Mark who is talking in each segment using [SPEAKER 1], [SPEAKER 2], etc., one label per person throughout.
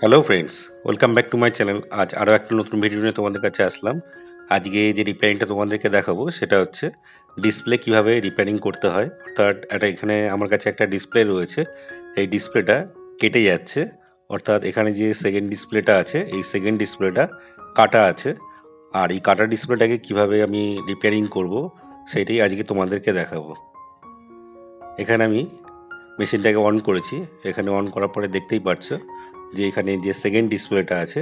[SPEAKER 1] Hello friends welcome back to my channel আজ আরও একটা নতুন ভিডিও নিয়ে তোমাদের কাছে আসলাম। আজকে যে রিপেয়ারিংটা তোমাদেরকে দেখাবো, সেটা হচ্ছে ডিসপ্লে কীভাবে রিপেয়ারিং করতে হয়। অর্থাৎ একটা এখানে আমার কাছে একটা ডিসপ্লে রয়েছে। এই ডিসপ্লেটা কেটে যাচ্ছে। অর্থাৎ এখানে যে সেকেন্ড ডিসপ্লেটা আছে, এই সেকেন্ড ডিসপ্লেটা কাটা আছে। আর এই কাটা ডিসপ্লেটাকে কীভাবে আমি রিপেয়ারিং করব, সেটাই আজকে তোমাদেরকে দেখাবো। এখানে আমি মেশিনটাকে অন করেছি। এখানে অন করার পরে দেখতেই পাচ্ছ যে এখানে যে সেকেন্ড ডিসপ্লেটা আছে,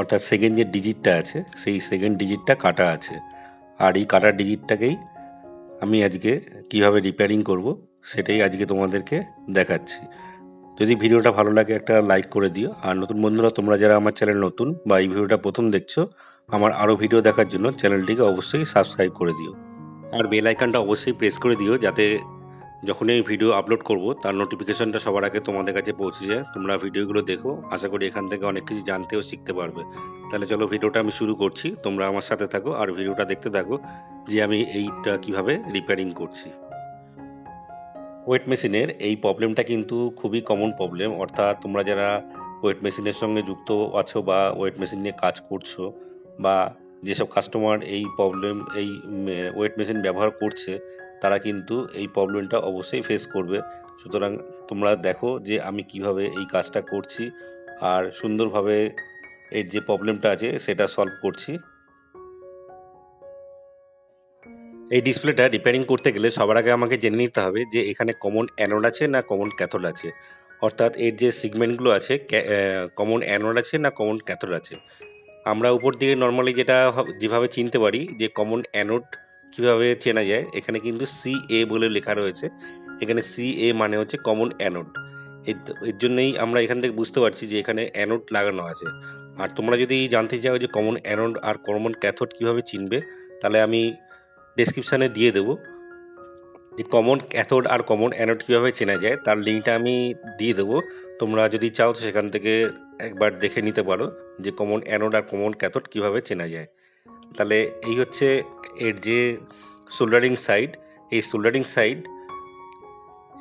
[SPEAKER 1] অর্থাৎ সেকেন্ড যে ডিজিটটা আছে, সেই সেকেন্ড ডিজিটটা কাটা আছে। আর এই কাটা ডিজিটটাকেই আমি আজকে কীভাবে রিপেয়ারিং করব, সেটাই আজকে তোমাদেরকে দেখাচ্ছি। যদি ভিডিওটা ভালো লাগে, একটা লাইক করে দিও। আর নতুন বন্ধুরা, তোমরা যারা আমার চ্যানেল নতুন বা এই ভিডিওটা প্রথম দেখছ, আমার আরও ভিডিও দেখার জন্য চ্যানেলটিকে অবশ্যই সাবস্ক্রাইব করে দিও। আর বেল আইকনটা অবশ্যই প্রেস করে দিও, যাতে যখনই আমি ভিডিও আপলোড করব, তার নোটিফিকেশনটা সবার আগে তোমাদের কাছে পৌঁছে যায়। তোমরা ভিডিওগুলো দেখো। আশা করি এখান থেকে অনেক কিছু জানতে ও শিখতে পারবে। তাহলে চলো ভিডিওটা আমি শুরু করছি। তোমরা আমার সাথে থাকো আর ভিডিওটা দেখতে থাকো যে আমি এইটা কীভাবে রিপেয়ারিং করছি। ওয়েট মেশিনের এই প্রবলেমটা কিন্তু খুবই কমন প্রবলেম অর্থাৎ তোমরা যারা ওয়েট মেশিনের সঙ্গে যুক্ত আছো বা ওয়েট মেশিন নিয়ে কাজ করছ বা যেসব কাস্টমার এই প্রবলেম এই ওয়েট মেশিন ব্যবহার করছে তারা কিন্তু এই প্রবলেমটা অবশ্যই ফেস করবে। সুতরাং তোমরা দেখো যে আমি কীভাবে এই কাজটা করছি আর সুন্দরভাবে এর যে প্রবলেমটা আছে সেটা সলভ করছি। এই ডিসপ্লেটা রিপেয়ারিং করতে গেলে সবার আগে আমাকে জেনে নিতে হবে যে এখানে কমন অ্যানোড আছে না কমন ক্যাথোড আছে। অর্থাৎ এর যে সিগমেন্টগুলো আছে কমন অ্যানোড আছে না কমন ক্যাথোড আছে। আমরা উপর দিকে নর্মালি যেটা যেভাবে চিনতে পারি যে কমন অ্যানোড কীভাবে চেনা যায়? এখানে কিন্তু সি এ বলে লেখা রয়েছে। এখানে সি এ মানে হচ্ছে কমন অ্যানোড এর জন্যই আমরা এখান থেকে বুঝতে পারছি যে এখানে অ্যানোড লাগানো আছে। আর তোমরা যদি জানতে চাও যে কমন অ্যানোড আর কমন ক্যাথোড কীভাবে চিনবে, তাহলে আমি ডেসক্রিপশানে দিয়ে দেবো। যে কমন ক্যাথোড আর কমন অ্যানোড কীভাবে চেনা যায়, তার লিঙ্কটা আমি দিয়ে দেবো। তোমরা যদি চাও তো সেখান থেকে একবার দেখে নিতে পারো যে কমন অ্যানোড আর কমন ক্যাথোড কীভাবে চেনা যায়। তাহলে এই হচ্ছে এর যে সোল্ডারিং সাইড এই সোল্ডারিং সাইড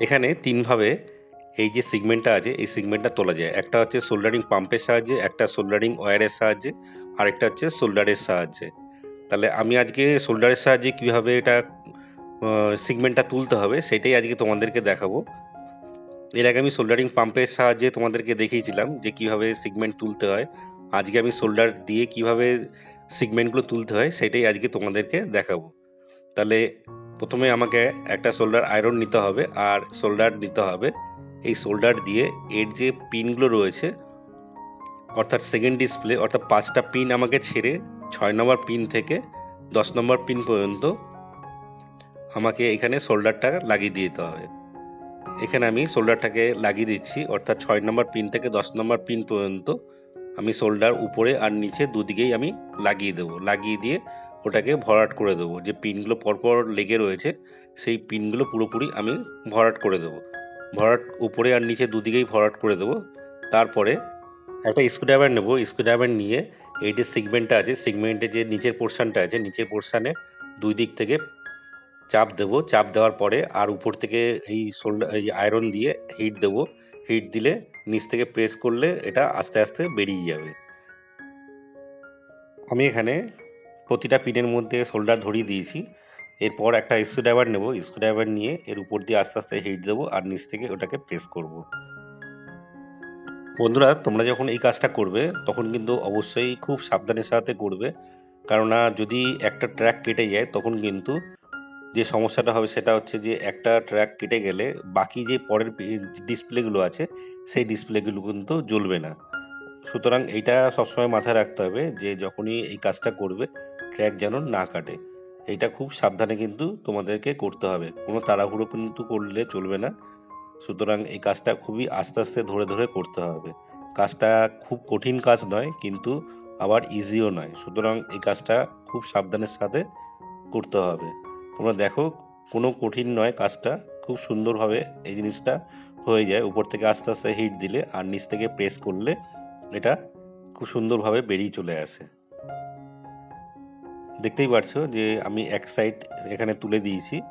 [SPEAKER 1] এখানে তিনভাবে এই যে সিগমেন্টটা আছে, এই সিগমেন্টটা তোলা যায়। একটা হচ্ছে সোল্ডারিং পাম্পের সাহায্যে, একটা সোল্ডারিং ওয়্যারের সাহায্যে, আরেকটা হচ্ছে সোল্ডারের সাহায্যে। তাহলে আমি আজকে সোল্ডারের সাহায্যে কীভাবে এটা সিগমেন্টটা তুলতে হবে সেটাই আজকে তোমাদেরকে দেখাবো। এর আগে আমি সোল্ডারিং পাম্পের সাহায্যে তোমাদেরকে দেখিয়েছিলাম যে কীভাবে সিগমেন্ট তুলতে হয়। আজকে আমি সোল্ডার দিয়ে কীভাবে সিগমেন্টগুলো তুলতে হয়, সেটাই আজকে তোমাদেরকে দেখাবো। তাহলে প্রথমে আমাকে একটা সোল্ডার আয়রন নিতে হবে আর সোল্ডার নিতে হবে। এই সোল্ডার দিয়ে এর যে পিনগুলো রয়েছে, অর্থাৎ সেকেন্ড ডিসপ্লে অর্থাৎ পাঁচটা পিন আমাকে ছেড়ে ছয় নম্বর পিন থেকে দশ নম্বর পিন পর্যন্ত আমাকে এখানে সোল্ডারটা লাগিয়ে দিতে হবে। এখানে আমি সোল্ডারটাকে লাগিয়ে দিচ্ছি, অর্থাৎ ছয় নম্বর পিন থেকে দশ নম্বর পিন পর্যন্ত আমি সোল্ডার উপরে আর নিচে দুদিকেই আমি লাগিয়ে দেবো। লাগিয়ে দিয়ে ওটাকে ভরাট করে দেবো। যে পিনগুলো পরপর লেগে রয়েছে, সেই পিনগুলো পুরোপুরি আমি ভরাট করে দেবো। ভরাট উপরে আর নিচে দুদিকেই ভরাট করে দেবো। তারপরে একটা স্ক্রুড্রাইভার নেব। স্ক্রুড্রাইভার নিয়ে এই যে সিগমেন্টটা আছে সিগমেন্টের যে নিচের পোর্শনটা আছে, নিচের পোর্শানে দুই দিক থেকে চাপ দেবো। চাপ দেওয়ার পরে আর উপর থেকে এই সোল্ডার এই আয়রন দিয়ে হিট দেবো। হিট দিলে, নিচ থেকে প্রেস করলে এটা আস্তে আস্তে বেরিয়ে যাবে। আমি এখানে প্রতিটা পিনের মধ্যে শোল্ডার ধরিয়ে দিয়েছি। এরপর একটা স্ক্রুড্রাইভার নেব। স্ক্রু ড্রাইভার নিয়ে এর উপর দিয়ে আস্তে আস্তে হিট দেবো আর নিচ থেকে ওটাকে প্রেস করব। বন্ধুরা, তোমরা যখন এই কাজটা করবে, তখন কিন্তু অবশ্যই খুব সাবধানের সাথে করবে। কেননা, যদি একটা ট্র্যাক কেটে যায়, তখন কিন্তু যে সমস্যাটা হবে সেটা হচ্ছে যে একটা ট্র্যাক কেটে গেলে বাকি যে পরের ডিসপ্লেগুলো আছে, সেই ডিসপ্লেগুলো কিন্তু জ্বলবে না। সুতরাং এইটা সবসময় মাথায় রাখতে হবে যে যখনই এই কাজটা করবে ট্র্যাক যেন না কাটে। এটা খুব সাবধানে কিন্তু তোমাদেরকে করতে হবে। কোনো তাড়াহুড়ো কিন্তু করলে চলবে না। সুতরাং এই কাজটা খুবই আস্তে আস্তে ধরে ধরে করতে হবে। কাজটা খুব কঠিন কাজ নয়, কিন্তু আবার ইজিও নয়। সুতরাং এই কাজটা খুব সাবধানের সাথে করতে হবে। তোমরা দেখো, কোনো কঠিন নয় কাজটা। খুব সুন্দরভাবে এই জিনিসটা হয়ে যায়। উপর থেকে আস্তে আস্তে হিট দিলে আর নিচ থেকে প্রেস করলে এটা খুব সুন্দরভাবে বেরিয়ে চলে আসে। দেখতেই পারছ যে আমি এক সাইড এখানে তুলে দিয়েছি।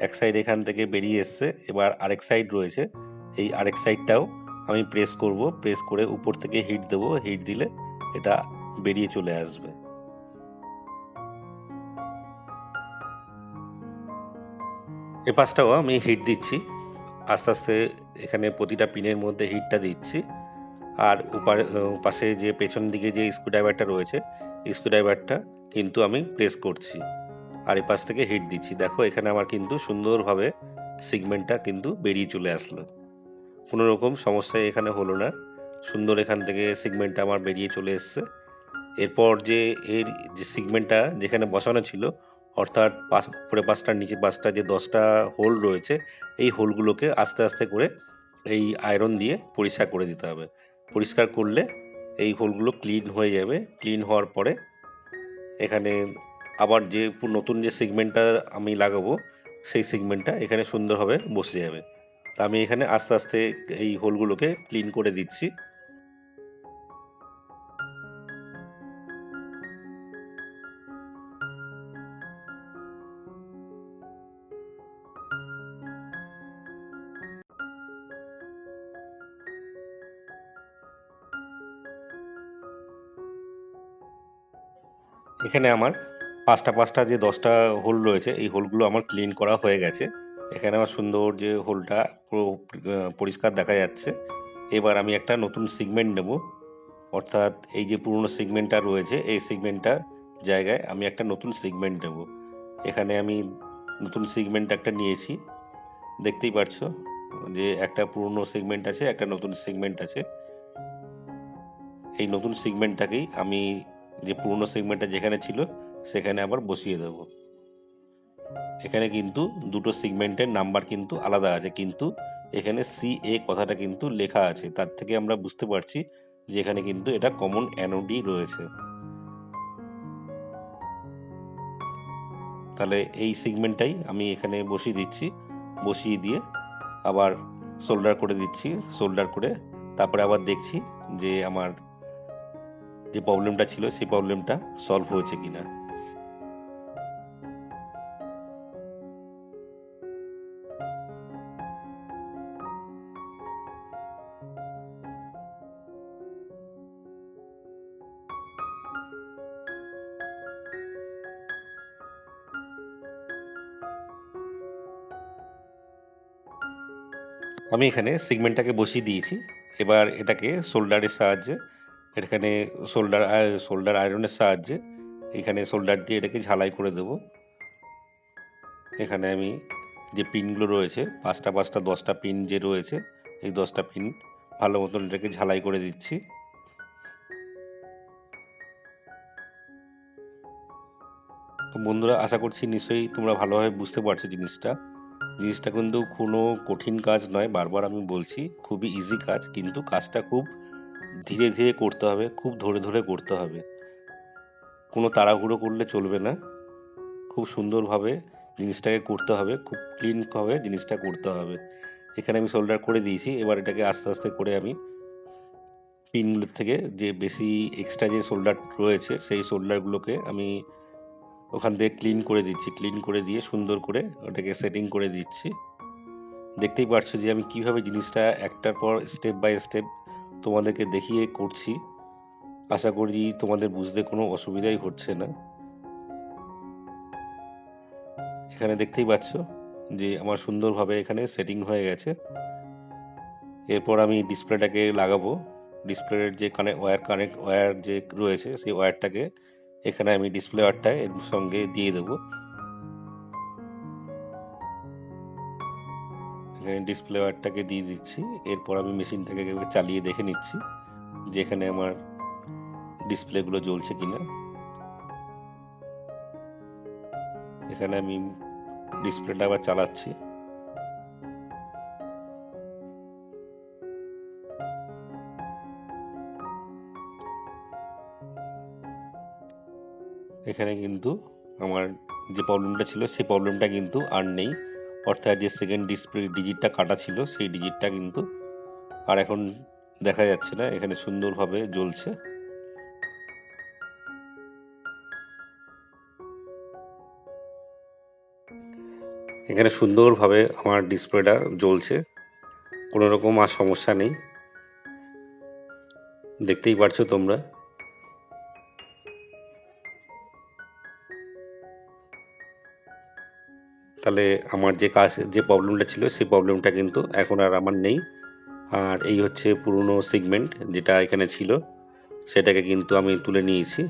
[SPEAKER 1] এক সাইড এখান থেকে বেরিয়ে এসছে। এবার আরেক সাইড রয়েছে। এই আরেক সাইডটাও আমি প্রেস করব। প্রেস করে উপর থেকে হিট দেবো। হিট দিলে এটা বেরিয়ে চলে আসবে। এ পাশটাও আমি হিট দিচ্ছি। আস্তে আস্তে এখানে প্রতিটা পিনের মধ্যে হিটটা দিচ্ছি। আর উপার পাশে যে পেছন দিকে যে স্ক্রুড্রাইভারটা রয়েছে স্ক্রুড্রাইভারটা কিন্তু আমি প্রেস করছি। আর এই পাশ থেকে হিট দিচ্ছি। দেখো, এখানে আমার কিন্তু সুন্দরভাবে সিগমেন্টটা কিন্তু বেরিয়ে চলে আসলো। কোনো রকম সমস্যা এখানে হলো না। সুন্দর এখান থেকে সিগমেন্টটা আমার বেরিয়ে চলে এসছে। এরপর যে এর যে সিগমেন্টটা যেখানে বসানো ছিল অর্থাৎ পাশ, উপরে পাশটা নিচে পাঁচটা যে দশটা হোল রয়েছে, এই হোলগুলোকে আস্তে আস্তে করে এই আয়রন দিয়ে পরিষ্কার করে দিতে হবে। পরিষ্কার করলে এই হোলগুলো ক্লিন হয়ে যাবে। ক্লিন হওয়ার পরে এখানে আবার যে নতুন যে সিগমেন্টটা আমি লাগাবো, সেই সিগমেন্টটা এখানে সুন্দরভাবে বসে যাবে। তা আমি এখানে আস্তে আস্তে এই হোলগুলোকে ক্লিন করে দিচ্ছি। এখানে আমার পাঁচটা পাঁচটা যে দশটা হোল রয়েছে, এই হোলগুলো আমার ক্লিন করা হয়ে গেছে। এখানে আমার সুন্দর যে হোলটা পুরো পরিষ্কার দেখা যাচ্ছে। এবার আমি একটা নতুন সিগমেন্ট নেব। অর্থাৎ এই যে পুরনো সিগমেন্টটা রয়েছে, এই সিগমেন্টটার জায়গায় আমি একটা নতুন সিগমেন্ট নেব। এখানে আমি নতুন সিগমেন্ট একটা নিয়েছি। দেখতেই পারছ যে একটা পুরনো সিগমেন্ট আছে, একটা নতুন সিগমেন্ট আছে। এই নতুন সিগমেন্টটাকেই আমি যে পুরনো সিগমেন্টটা যেখানে ছিল, সেখানে আবার বসিয়ে দেব। এখানে কিন্তু দুটো সিগমেন্টের নাম্বার কিন্তু আলাদা আছে, কিন্তু এখানে সি এ কথাটা কিন্তু লেখা আছে। তার থেকে আমরা বুঝতে পারছি যে এখানে কিন্তু এটা কমন অ্যানোডি রয়েছে। তাহলে এই সিগমেন্টটাই আমি এখানে বসিয়ে দিচ্ছি। বসিয়ে দিয়ে আবার সোল্ডার করে দিচ্ছি সোল্ডার করে তারপরে আবার দেখছি যে আমার যে প্রবলেমটা ছিল, সেই প্রবলেমটা সলভ হয়েছে কিনা। আমি এখানে সিগমেন্টটাকে বসিয়ে দিয়েছি। এবার এটাকে সোল্ডারের সাহায্যে এখানে সোল্ডার সোল্ডার আয়রনের সাহায্যে এখানে সোল্ডার দিয়ে এটাকে ঝালাই করে দেব। এখানে আমি যে পিনগুলো রয়েছে, পাঁচটা পাঁচটা, দশটা পিন যে রয়েছে, এই দশটা পিন ভালো মতন এটাকে ঝালাই করে দিচ্ছি। তো বন্ধুরা, আশা করছি নিশ্চয়ই তোমরা ভালোভাবে বুঝতে পারছ জিনিসটা। জিনিসটা কিন্তু কোনো কঠিন কাজ নয়, বারবার আমি বলছি, খুবই ইজি কাজ, কিন্তু কাজটা খুব ধীরে ধীরে করতে হবে, খুব ধরে ধরে করতে হবে। কোনো তাড়াহুড়ো করলে চলবে না। খুব সুন্দরভাবে জিনিসটাকে করতে হবে, খুব ক্লিনভাবে জিনিসটা করতে হবে। এখানে আমি সোল্ডার করে দিয়েছি, এবার এটাকে আস্তে আস্তে করে আমি পিনগুলোর থেকে যে বেশি এক্সট্রা যে সোল্ডার রয়েছে, সেই সোল্ডারগুলোকে আমি ওখান থেকে ক্লিন করে দিচ্ছি। ক্লিন করে দিয়ে সুন্দর করে ওটাকে সেটিং করে দিচ্ছি। দেখতেই পারছ যে আমি কীভাবে জিনিসটা একটার পর স্টেপ বাই স্টেপ তোমাদেরকে দেখিয়ে করছি। আশা করি তোমাদের বুঝতে কোনো অসুবিধাই হচ্ছে না। এখানে দেখতেই পাচ্ছ যে আমার সুন্দরভাবে এখানে সেটিং হয়ে গেছে। এরপর আমি ডিসপ্লেটাকে লাগাবো। ডিসপ্লের যে কানে ওয়্যার কানেক্ট ওয়্যার যে রয়েছে, সেই ওয়্যারটাকে এখানে আমি ডিসপ্লে ওয়্যারটা এর সঙ্গে দিয়ে দেবো। ডিসপ্লে ওয়্যারটাকে দিয়ে দিচ্ছি। এরপর আমি মেশিনটাকে চালিয়ে দেখে নিচ্ছি যে এখানে আমার ডিসপ্লেগুলো জ্বলছে কিনা। এখানে আমি ডিসপ্লেটা আবার চালাচ্ছি। এখানে কিন্তু আমার যে প্রবলেমটা ছিল, সেই প্রবলেমটা কিন্তু আর নেই। অর্থাৎ যে সেকেন্ড ডিসপ্লে ডিজিটটা কাটা ছিল, সেই ডিজিটটা কিন্তু আর এখন দেখা যাচ্ছে না, এখানে সুন্দরভাবে জ্বলছে। এখানে সুন্দরভাবে আমার ডিসপ্লেটা জ্বলছে, কোনো রকম আর সমস্যা নেই। দেখতেই পারছ তোমরা। তাহলে আমার যে কাজ, যে প্রবলেমটা ছিল, সেই প্রবলেমটা কিন্তু এখন আর আমার নেই। আর এই হচ্ছে পুরনো সিগমেন্ট যেটা এখানে ছিল, সেটাকে কিন্তু আমি তুলে নিয়েছি।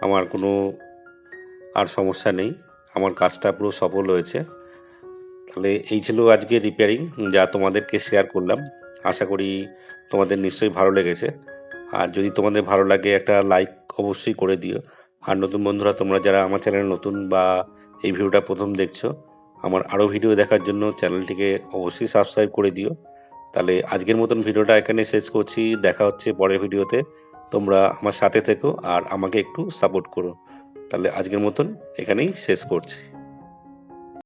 [SPEAKER 1] আমার কোনো আর সমস্যা নেই। আমার কাজটা পুরো সফল হয়েছে। তাহলে এই ছিল আজকে রিপেয়ারিং যা তোমাদেরকে শেয়ার করলাম। আশা করি তোমাদের নিশ্চয়ই ভালো লেগেছে। আর যদি তোমাদের ভালো লাগে, একটা লাইক অবশ্যই করে দিও। আর নতুন বন্ধুরা, তোমরা যারা আমার চ্যানেলে নতুন বা এই ভিডিওটা প্রথম দেখছ, আমার আরও ভিডিও দেখার জন্য চ্যানেলটিকে অবশ্যই সাবস্ক্রাইব করে দিও। তাহলে আজকের মতন ভিডিওটা এখানে শেষ করছি। দেখা হচ্ছে পরের ভিডিওতে। তোমরা আমার সাথে থেকো আর আমাকে একটু সাপোর্ট করো। তাহলে আজকের মতন এখানেই শেষ করছি।